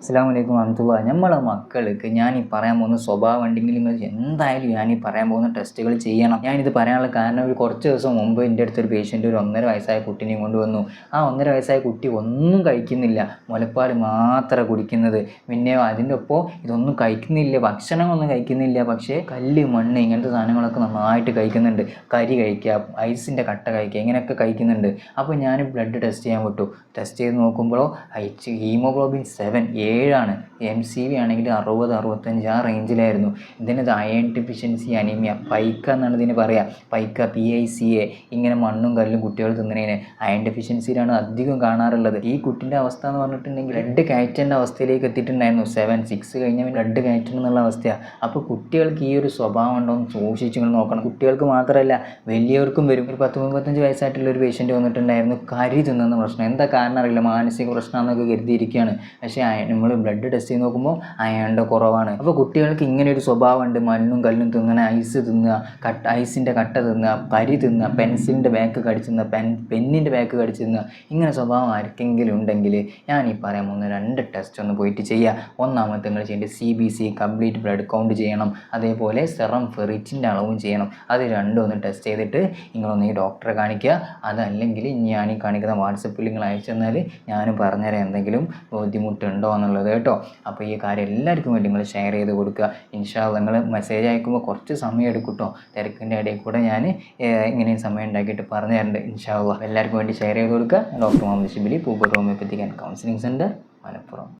അസ്സാം വലൈക്കും വറഹമത്തുള്ള നമ്മളെ മക്കൾക്ക് ഞാൻ ഈ പറയാൻ പോകുന്ന സ്വഭാവം ഉണ്ടെങ്കിൽ എന്തായാലും ഞാൻ ഈ പറയാൻ പോകുന്ന ടെസ്റ്റുകൾ ചെയ്യണം. ഞാനിത് പറയാനുള്ള കാരണം ഒരു കുറച്ച് ദിവസം മുമ്പ് എന്റെ അടുത്തൊരു പേഷ്യന്റ് ഒരു ഒന്നര വയസ്സായ കുട്ടിനെയും കൊണ്ടുവന്നു. ആ ഒന്നര വയസ്സായ കുട്ടി ഒന്നും കഴിക്കുന്നില്ല. മുലപ്പാൽ മാത്രമേ കുടിക്കുന്നത്. പിന്നെ അതിന്റെ ഒപ്പം ഇതൊന്നും കഴിക്കുന്നില്ല. ഭക്ഷണമൊന്നും കഴിക്കുന്നില്ല. പക്ഷേ കല്ല് മണ്ണ് ഇങ്ങനത്തെ സാധനങ്ങളൊക്കെ നന്നായിട്ട് കഴിക്കുന്നുണ്ട്. കരി കഴിക്കുക ഐസിന്റെ കട്ട കഴിക്കുക ഇങ്ങനെയൊക്കെ കഴിക്കുന്നുണ്ട്. അപ്പോൾ ഞാൻ ബ്ലഡ് ടെസ്റ്റ് ചെയ്യാൻ വിട്ടു. ടെസ്റ്റ് ചെയ്ത് നോക്കുമ്പോഴോ എച്ച് ഹീമോഗ്ലോബിൻ സെവൻ ഏഴാണ്. എം സി വി ആണെങ്കിൽ അറുപത് അറുപത്തഞ്ച് ആ റേഞ്ചിലായിരുന്നു ഇതിനത് അയൺ ഡെഫിഷ്യൻസി അനീമിയ പൈക്ക എന്നാണ് ഇതിന് പറയുക pica P I C A ഇങ്ങനെ മണ്ണും കല്ലും കുട്ടികൾ തിന്നണേന് അയൺ ഡെഫിഷ്യൻസിയിലാണ് അധികം കാണാറുള്ളത്. ഈ കുട്ടിന്റെ അവസ്ഥ എന്ന് പറഞ്ഞിട്ടുണ്ടെങ്കിൽ ബ്ലഡ് കയറ്റേണ്ട അവസ്ഥയിലേക്ക് എത്തിയിട്ടുണ്ടായിരുന്നു. സെവൻ സിക്സ് കഴിഞ്ഞ ബ്ലഡ് കയറ്റണം എന്നുള്ള അവസ്ഥയാണ് അപ്പോൾ കുട്ടികൾക്ക് ഈ ഒരു സ്വഭാവം ഉണ്ടോ എന്ന് സൂക്ഷിച്ച് നിങ്ങൾ നോക്കണം. കുട്ടികൾക്ക് മാത്രമല്ല വലിയവർക്കും വരും. ഒരു പത്ത് മുപ്പത്തഞ്ച് വയസ്സായിട്ടുള്ള ഒരു പേഷ്യന്റ് വന്നിട്ടുണ്ടായിരുന്നു. കരി തിന്നുന്ന പ്രശ്നം. എന്താ കാരണം അറിയില്ല. മാനസിക പ്രശ്നം എന്നൊക്കെ കരുതിയിരിക്കുകയാണ്. പക്ഷേ നമ്മൾ ബ്ലഡ് ടെസ്റ്റ് ചെയ്ത് നോക്കുമ്പോൾ അയണിന്റെ കുറവാണ്. അപ്പോൾ കുട്ടികൾക്ക് ഇങ്ങനെ ഒരു സ്വഭാവമുണ്ട്. മണ്ണും കല്ലും തിന്നണ ഐസ് തിന്നുക കട്ട ഐസിന്റെ കട്ട തിന്നുക പരി തിന്നുക പെൻസിലിന്റെ ബാക്ക് തിന്നുക പെൻ പെന്നിന്റെ ബാക്ക് തിന്നുക ഇങ്ങനെ സ്വഭാവം ആർക്കെങ്കിലും ഉണ്ടെങ്കിൽ ഞാൻ ഈ പറയാൻ പോകുന്ന രണ്ട് ടെസ്റ്റ് ഒന്ന് പോയിട്ട് ചെയ്യുക. ഒന്നാമത്തെ നിങ്ങൾ ചെയ്യേണ്ടത് C B C complete blood count ചെയ്യണം. അതേപോലെ സെറം ഫെറിറ്റിന്റെ അളവും ചെയ്യണം. അത് രണ്ടും ഒന്ന് ടെസ്റ്റ് ചെയ്തിട്ട് നിങ്ങളൊന്ന് ഈ ഡോക്ടറെ കാണിക്കുക. അതല്ലെങ്കിൽ ഞാൻ ഈ കാണിക്കുന്ന വാട്സപ്പിൽ നിങ്ങൾ അയച്ചു തന്നാൽ ഞാനും പറഞ്ഞുതരാം എന്തെങ്കിലും ബുദ്ധിമുട്ടുണ്ടോ എന്നുള്ളത് കേട്ടോ. അപ്പോൾ ഈ കാര്യം എല്ലാവർക്കും വേണ്ടി നിങ്ങൾ ഷെയർ ചെയ്ത് കൊടുക്കുക. ഇൻഷാ നിങ്ങൾ മെസ്സേജ് അയക്കുമ്പോൾ കുറച്ച് സമയം എടുക്കും കേട്ടോ തിരക്കിന്റെ ഇടയിൽ കൂടെ ഞാൻ ഇങ്ങനെയും സമയം ഉണ്ടാക്കിയിട്ട് പറഞ്ഞു തരുന്നുണ്ട് ഇൻഷാ അള്ളാ എല്ലാവർക്കും വേണ്ടി ഷെയർ ചെയ്ത് കൊടുക്കുക. ഡോക്ടർ മുഹമ്മദ് ഷിബിലി പൂപ്പർ ഹോമിയോപ്പത്തിക്കാൻ കൗൺസിലിംഗ് സെന്റർ മലപ്പുറം.